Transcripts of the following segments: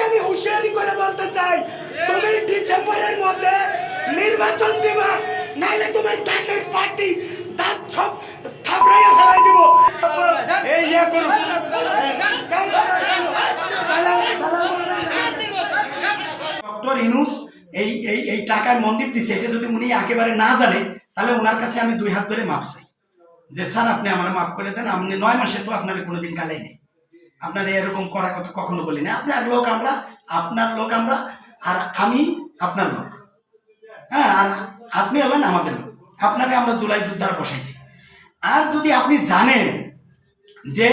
তোমাকে আমি হুঁশিয়ারি করে বলতে চাই, তুমি ডিসেম্বরের মধ্যে নির্বাচন দিবা নাইলে তোমার দাঁতের পার্টি দাঁত সব থাবড়াইয়া ফেলাই দিব। এই ইয়ে করুন ডক্টর ইনুস এই এই এই টাকার মন্দির দিছে, এটা যদি উনি একেবারে না জানে, তাহলে ওনার কাছে আমি দুই হাত ধরে মাপ চাই। যে, স্যার, আপনি আমার মাফ করে দেন, আপনি নয় মাসে তো আপনার কোনোদিন গালাই নেই। আপনার এরকম করার কথা কখনো বলি না আপনার লোক আমরা, আপনার লোক আমরা, আর আমি আপনার লোক। হ্যাঁ আর আপনি হলেন আমাদের লোক। আপনাকে আমরা জুলাই যোদ্ধারা বসাইছি। আর যদি আপনি জানেন যে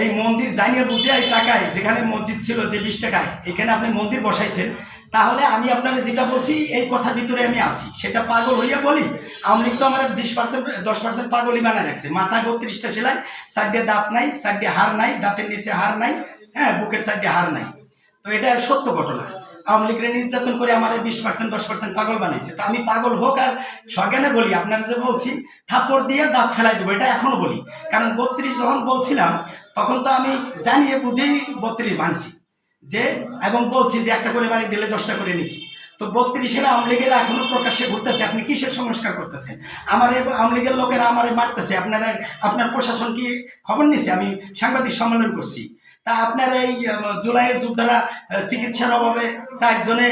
এই মন্দির জানিয়ে বুঝে এই টাকায়, যেখানে মসজিদ ছিল যে বিশ টাকায়, এখানে আপনি মন্দির বসাইছেন তাহলে আমি আপনারা যেটা বলছি, এই কথার ভিতরে আমি আসি সেটা পাগল হইয়া বলি, আওয়ামী তো আমার বিশ পার্সেন্ট দশ পার্সেন্ট পাগলই বানায় রাখছে। মাথায় বত্রিশটা সেলাই, সাইডে দাঁত নাই, সাইডে হার নাই, দাঁতের নিচে হার নাই হ্যাঁ বুকের সাইডে হার নাই। তো এটা সত্য ঘটনা। আওয়ামী লীগের নির্যাতন করে আমার বিশ পার্সেন্ট দশ পার্সেন্ট পাগল বানাইছে। তো আমি পাগল হোক আর সজ্ঞানে বলি, আপনারা যে বলছি, থাপ্পড় দিয়ে দাঁত ফেলাই দেবো, এটা এখনও বলি। কারণ বত্রিশ যখন বলছিলাম, তখন তো আমি জানিয়ে বুঝেই বত্রিশ ভাঙছি যে এবং বলছি যে একটা করে বাড়ি দিলে দশটা করে নিকি তো বত্রিশের আওয়ামী লীগের এখনও প্রকাশ্যে ঘুরতেছে আপনি কিসের সংস্কার করতেছেন? আমার আওয়ামী লীগের লোকেরা আমারে মারতেছে আপনারা আপনার প্রশাসন কি খবর নিছে? আমি সাংবাদিক সম্মেলন করছি। তা আপনার এই জুলাইয়ের যোদ্ধারা আহ, চিকিৎসার অভাবে চারজনে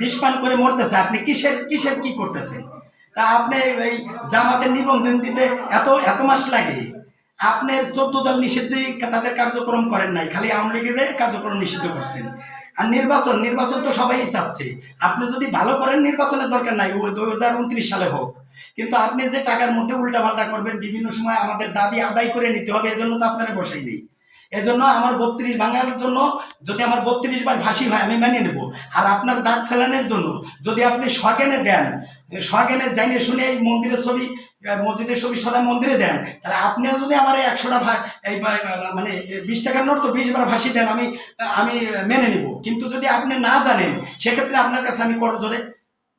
বিষ করে মরতেছে আপনি কিসের কিসের কি করতেছেন? তা আপনি এই জামাতের নিবন্ধন দিতে এত এত মাস লাগে? আপনার চোদ্দ দল নিষিদ্ধ তাদের কার্যক্রম করেন নাই, খালি আওয়ামী লীগের কার্যক্রম নিষিদ্ধ করছেন। আর নির্বাচন নির্বাচন তো সবাই চাচ্ছে। আপনি যদি ভালো করেন, নির্বাচনের দরকার নাই দু হাজার উনত্রিশ সালে হোক। কিন্তু আপনি যে টাকার মধ্যে উল্টাপাল্টা করবেন, বিভিন্ন সময় আমাদের দাবি আদায় করে নিতে হবে, এজন্য তো আপনারা বসাই নেই। এজন্য আমার বত্রিশ ভাঙার জন্য যদি আমার বত্রিশ বার ফাঁসি হয়, আমি মেনে নেব। আর আপনার দাঁত ফেলানোর জন্য যদি আপনি সজ্ঞানে দেন সজ্ঞানে জানিয়ে শুনে এই মন্দিরের ছবি মসজিদের ছবি সদা মন্দিরে দেন, তাহলে আপনিও যদি আমার এই একশোটা এই মানে বিশ টাকার নোট তো বিশ বার ফাঁসি দেন, আমি আমি মেনে নিব। কিন্তু যদি আপনি না জানেন, সেক্ষেত্রে আপনার কাছে আমি করজোরে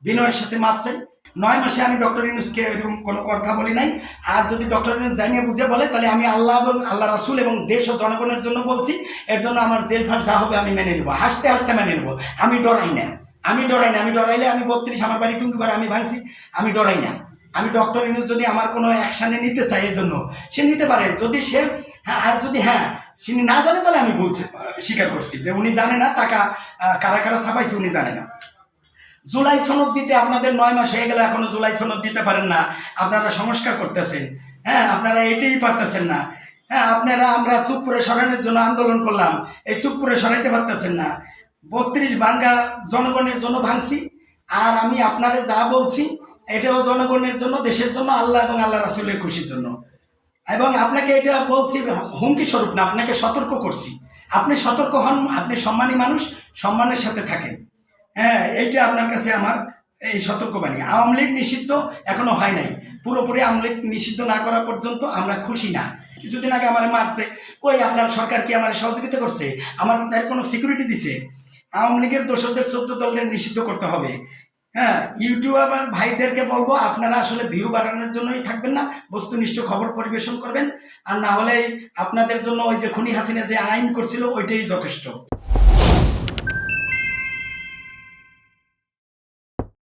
বিনয়ের সাথে মাপ চাই। নয় মাসে আমি ডক্টর ইউনুসকে এরকম কোনো কথা বলি নাই। আর যদি ডক্টর ইউনুস জানিয়ে বুঝে বলে, তাহলে আমি আল্লাহ এবং আল্লাহ রাসুল এবং দেশ ও জনগণের জন্য বলছি, এর জন্য আমার জেল ফাট যা হবে আমি মেনে নেব। হাসতে হাসতে মেনে নেব। আমি ডরাই না। আমি ডরাই না। আমি ডরাইলে আমি বত্রিশ, আমার বাড়ি টুঙ্গিবার আমি ভাঙছি, আমি ডরাই না। আমি ডক্টর ইউনুস যদি আমার কোনো অ্যাকশানে নিতে চাই এর জন্য সে নিতে পারে। যদি সে হ্যাঁ আর যদি হ্যাঁ তিনি না জানে তাহলে আমি বলছি স্বীকার করছি যে উনি জানে না, টাকা কারা কারা ছাপাইছে উনি জানে না। জুলাই সনদ দিতে আপনাদের নয় মাস হয়ে গেলে, এখনও জুলাই সনদ দিতে পারেন না। আপনারা সংস্কার করতেছেন। হ্যাঁ আপনারা এটাই পারতেছেন না। হ্যাঁ আপনারা, আমরা চুপ করে সরানোর জন্য আন্দোলন করলাম। এই চুপ করে সরাইতে পারতেছেন না। বত্রিশ ভাঙ্গা জনগণের জন্য ভাঙছি। আর আমি আপনারা যা বলছি এটাও জনগণের জন্য, দেশের জন্য, আল্লাহ এবং আল্লাহ রাসুলের খুশির জন্য। এবং আপনাকে এটা বলছি, হুমকি স্বরূপ না, আপনাকে সতর্ক করছি। আপনি সতর্ক হন, আপনি সম্মানী মানুষ, সম্মানের সাথে থাকেন। হ্যাঁ এইটা আপনার কাছে আমার এই সতর্কবাণী। আওয়ামী লীগ নিষিদ্ধ এখনও হয় নাই। পুরোপুরি আওয়ামী লীগ নিষিদ্ধ না করা পর্যন্ত আমরা খুশি না। কিছুদিন আগে আমার মারছে, কই আপনার সরকার কি আমার সহযোগিতা করছে? আমার তার কোনো সিকিউরিটি দিছে? আওয়ামী লীগের দোষরদের চোদ্দ দলের নিষিদ্ধ করতে হবে। হ্যাঁ ইউটিউবার ভাইদেরকে বলব, আপনারা আসলে ভিউ বাড়ানোর জন্যই থাকবেন না, বস্তুনিষ্ঠ খবর পরিবেশন করবেন। আর না হলে আপনাদের জন্য ওই যে খুনি হাসিনা যে আইন করছিল, ওইটাই যথেষ্ট।